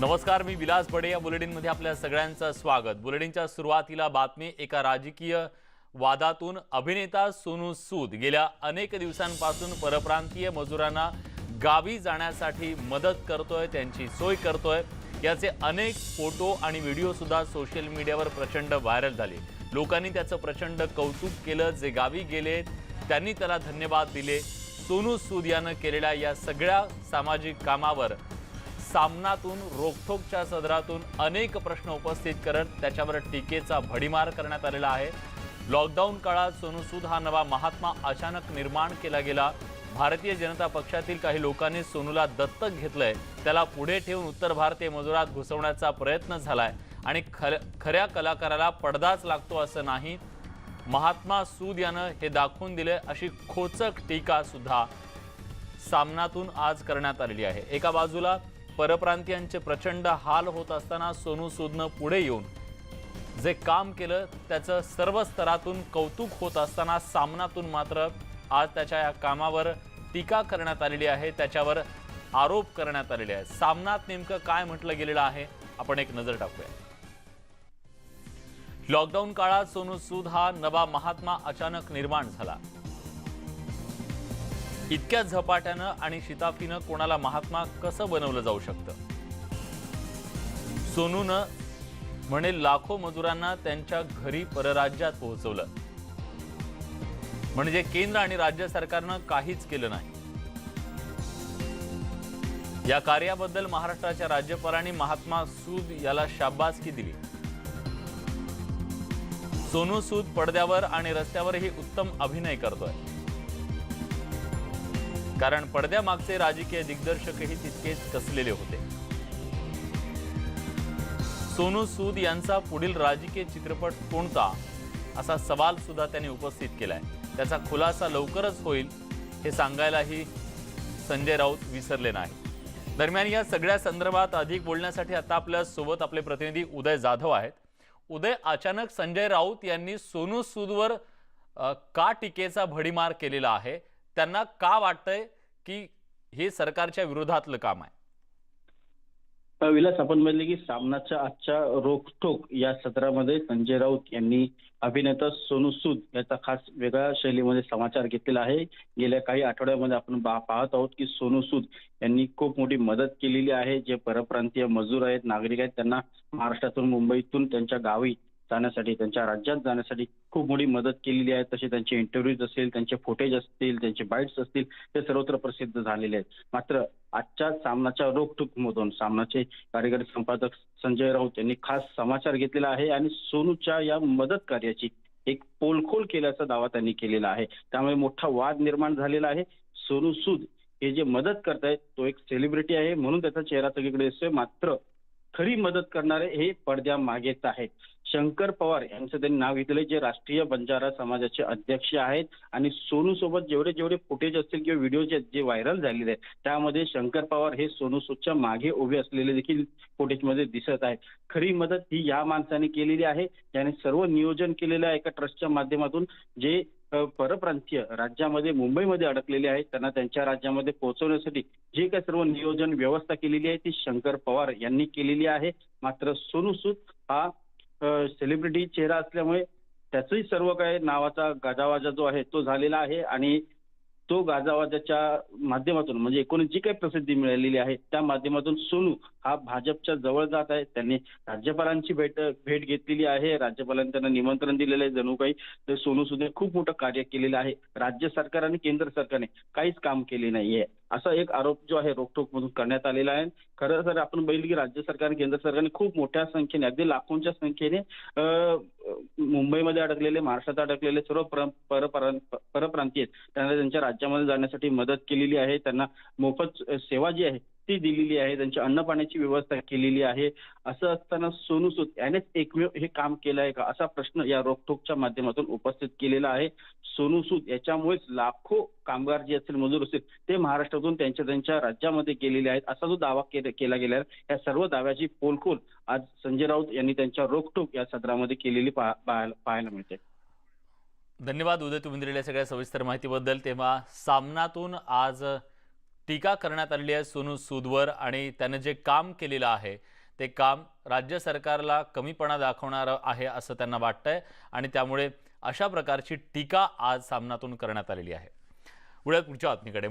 नमस्कार मी विलास बडे. या बुलेटिनमध्ये आपल्या सगळ्यांचं स्वागत. बुलेटिनच्या सुरुवातीला बातमी एका राजकीय वादातून अभिनेता सोनू सूद गेल्या अनेक दिवसांपासून परप्रांतीय मजुरांना गावी जाण्यासाठी मदत करतोय त्यांची सोय करतोय. याचे अनेक फोटो आणि व्हिडिओसुद्धा सोशल मीडियावर प्रचंड व्हायरल झाले. लोकांनी त्याचं प्रचंड कौतुक केलं. जे गावी गेले त्यांनी त्याला धन्यवाद दिले. सोनू सूद यानं केलेल्या या सगळ्या सामाजिक कामावर सामनातून रोखोकच्या सदरातून अनेक प्रश्न उपस्थित करत त्याच्यावर टीकेचा भडीमार करण्यात आलेला आहे. लॉकडाऊन काळात सोनू सूद हा नवा महात्मा अचानक निर्माण केला गेला. भारतीय जनता पक्षातील काही लोकांनी सोनूला दत्तक घेतलंय. त्याला पुढे ठेवून उत्तर भारतीय मजुरात घुसवण्याचा प्रयत्न झालाय. आणि खर खऱ्या कलाकाराला पडदाच लागतो असं नाही. महात्मा सूद यानं हे दाखवून दिले अशी खोचक टीका सुद्धा सामनातून आज करण्यात आलेली आहे. एका बाजूला परप्रांतीयांचे प्रचंड हाल होत असताना सोनू सूदनं पुढे येऊन जे काम केलं त्याचं सर्व स्तरातून कौतुक होत असताना सामनातून मात्र आज त्याच्या या कामावर टीका करण्यात आलेली आहे. त्याच्यावर आरोप करण्यात आलेले आहे सामनात नेमकं काय म्हटलं गेलेलं आहे? आपण एक नजर टाकूया. लॉकडाऊन काळात सोनू सूद हा नवा महात्मा अचानक निर्माण झाला. इतक्या झपाट्यानं आणि शिताफीनं कोणाला महात्मा कसं बनवलं जाऊ शकतं? सोनूनं म्हणे लाखो मजुरांना त्यांच्या घरी परराज्यात पोहोचवलं. म्हणजे केंद्र आणि राज्य सरकारनं काहीच केलं नाही. या कार्याबद्दल महाराष्ट्राच्या राज्यपालांनी महात्मा सूद याला शाबासकी दिली. सोनू सूद पडद्यावर आणि रस्त्यावरही उत्तम अभिनय करतोय. कारण पडद्यामागचे राजकीय दिग्दर्शकही तितकेच कसलेले होते. सोनू सूद यांचा पुढील राजकीय चित्रपट कोणता? असा सवाल सुद्धा त्यांनी उपस्थित केलाय. त्याचा खुलासा लवकरच होईल हे सांगायलाही संजय राऊत विसरले नाही दरम्यान या सगळ्या संदर्भात अधिक बोलण्यासाठी आता आपल्यासोबत आपले प्रतिनिधी उदय जाधव आहेत. उदय अचानक संजय राऊत यांनी सोनू सूदवर का टीकेचा भडीमार केलेला आहे? त्यांना का वाटतंय की हे सरकारच्या विरोधातलं काम आहे? विलास आपण म्हणले की सामनाच्या आजच्या रोखठोक या सत्रामध्ये संजय राऊत यांनी अभिनेता सोनू सूद याचा खास वेगळ्या शैलीमध्ये समाचार घेतलेला आहे. गेल्या काही आठवड्यामध्ये आपण पाहत आहोत की सोनू सूद यांनी खूप मोठी मदत केलेली आहे. जे परप्रांतीय मजूर आहेत नागरिक आहेत त्यांना महाराष्ट्रातून मुंबईतून त्यांच्या गावी जाण्यासाठी त्यांच्या राज्यात जाण्यासाठी खूप मोठी मदत केलेली आहे. तसे त्यांचे इंटरव्ह्यूज असतील त्यांचे फुटेज असतील त्यांचे बाईट्स असतील ते सर्वत्र प्रसिद्ध झालेले आहेत. मात्र आजच्या सामनाच्या रोखठोकमधून सामनाचे कार्यकारी संपादक संजय राऊत यांनी खास समाचार घेतलेला आहे आणि सोनूच्या या मदत कार्याची एक पोलखोल केल्याचा दावा त्यांनी केलेला आहे. त्यामुळे मोठा वाद निर्माण झालेला आहे. सोनू सूद हे जे मदत करतायत तो एक सेलिब्रिटी आहे. म्हणून त्याचा चेहरा सगळीकडे दिसतोय. मात्र खरी मदत करणारे हे पडद्या मागेच आहेत. शंकर पवार यांचं त्यांनी नाव घेतलेलं जे राष्ट्रीय बंजारा समाजाचे अध्यक्ष आहेत आणि सोनू सोबत जेवढे जेवढे फुटेज असतील किंवा व्हिडिओ जे व्हायरल झालेले आहेत त्यामध्ये शंकर पवार हे सोनू सूदच्या मागे उभे असलेले देखील फुटेजमध्ये दिसत आहेत. खरी मदत ही या माणसाने केलेली आहे. त्याने सर्व नियोजन केलेलं आहे एका ट्रस्टच्या माध्यमातून. जे परप्रांतीय राज्यामध्ये मुंबईमध्ये अडकलेले आहेत. त्यांना त्यांच्या राज्यामध्ये पोहोचवण्यासाठी जे काही सर्व नियोजन व्यवस्था केलेली आहे ती शंकर पवार यांनी केलेली आहे. मात्र सोनू सूद हा सेलिब्रिटी चेहरा असल्यामुळे त्याचंही सर्व काही नावाचा गाजावाजा जो आहे तो झालेला आहे. आणि तो गाजावाजाच्या माध्यमातून म्हणजे एकूण जी काही प्रसिद्धी मिळालेली आहे त्या माध्यमातून सोनू हा भाजपच्या जवळ जात आहे. त्यांनी राज्यपालांची भेट भेट घेतलेली आहे. राज्यपालांनी त्यांना निमंत्रण दिलेलं आहे. जणू काही तर सोनू सुद्धा खूप मोठं कार्य केलेलं आहे. राज्य सरकार आणि केंद्र सरकारने काहीच काम केले नाहीये. असा एक आरोप जो आहे रोखोक मधून करण्यात आलेला आहे. खरं तर आपण बघितलं की राज्य सरकार आणि केंद्र सरकारने खूप मोठ्या संख्येने अगदी लाखोंच्या संख्येने अं, मुंबईमध्ये अडकलेले महाराष्ट्रात अडकलेले सर्व परप्रांतीय आहेत, त्यांना त्यांच्या राज्यामध्ये जाण्यासाठी मदत केलेली आहे. त्यांना मोफत सेवा जी आहे ती दिलेली आहे त्यांच्या अन्नपाण्याची व्यवस्था केलेली आहे असं असताना सोनू सूद यानेच एकमेव हे काम केलं आहे का असा प्रश्न या रोखोकच्या माध्यमातून उपस्थित केलेला आहे. सोनू सूद याच्यामुळेच लाखो कामगार जे असतील मजूर असतील ते महाराष्ट्रातून त्यांच्या त्यांच्या राज्यामध्ये गेलेले आहेत. असा जो दावा केला गेला आहे. या सर्व दाव्याची पोलखोल आज संजय राऊत यांनी त्यांच्या रोखोक या सत्रामध्ये केलेली पाहायला पाहायला मिळते. धन्यवाद. उदय तुम्ही दिलेल्या सगळ्या सविस्तर माहितीबद्दल. तेव्हा सामनातून आज टीका करण्यात आलेली आहे सोनू सूदवर आणि त्यानं जे काम केलेलं आहे ते काम राज्य सरकारला कमीपणा दाखवणारं आहे असं त्यांना वाटतंय आणि त्यामुळे अशा प्रकारची टीका आज सामनातून करण्यात आलेली आहे. उद्या पुढच्या बातमीकडे.